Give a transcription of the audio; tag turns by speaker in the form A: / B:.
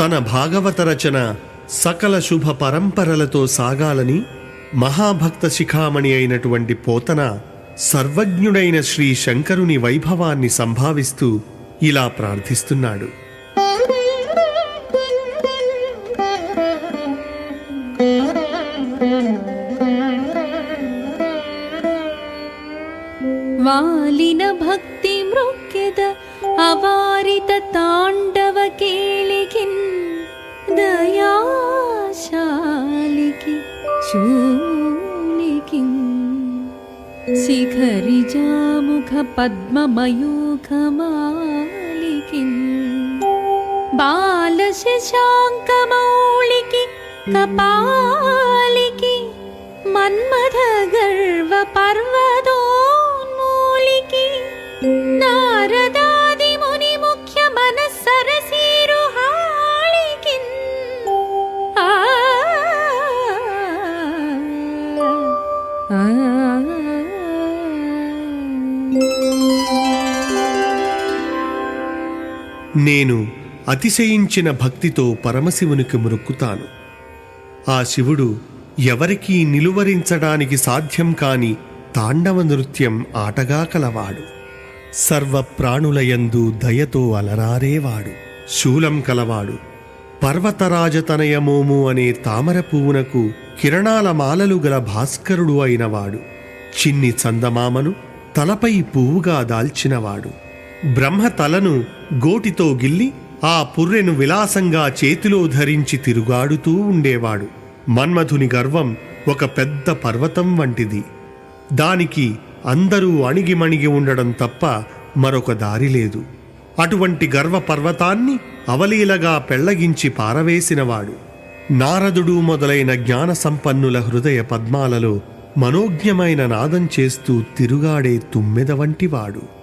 A: తన భాగవత రచన సకల శుభ పరంపరలతో సాగాలని మహాభక్త శిఖామణి అయినటువంటి పోతన సర్వజ్ఞుడైన శ్రీ శంకరుని వైభవాన్ని సంభావిస్తూ ఇలా ప్రార్థిస్తున్నాడు.
B: వాలిన భక్తి మృక్కెద అవారిత తాండ शिखरिजामुख पद्मयूखमालिकी बालशशाङ्कमौलिकि कपा
A: నేను అతిశయించిన భక్తితో పరమశివునికి మురుక్కుతాను ఆ శివుడు ఎవరికీ నిలువరించడానికి సాధ్యం కాని తాండవ నృత్యం ఆటగా కలవాడు. సర్వ ప్రాణులయందు దయతో అలరారేవాడు. శూలం కలవాడు. పర్వతరాజతనయమోము అనే తామర పువ్వునకు కిరణాల మాలలు గల భాస్కరుడు అయినవాడు. చిన్ని చందమామను తలపై పువ్వుగా దాల్చినవాడు. బ్రహ్మ తలను గోటితో గిల్లి ఆ పుర్రెను విలాసంగా చేతిలో ధరించి తిరుగాడుతూ ఉండేవాడు. మన్మధుని గర్వం ఒక పెద్ద పర్వతం వంటిది. దానికి అందరూ అణిగిమణిగి ఉండడం తప్ప మరొక దారి లేదు. అటువంటి గర్వ పర్వతాన్ని అవలీలగా పెళ్ళగించి పారవేసినవాడు. నారదుడు మొదలైన జ్ఞాన సంపన్నుల హృదయ పద్మాలలో మనోజ్ఞమైన నాదం చేస్తూ తిరుగాడే తుమ్మెద వంటివాడు.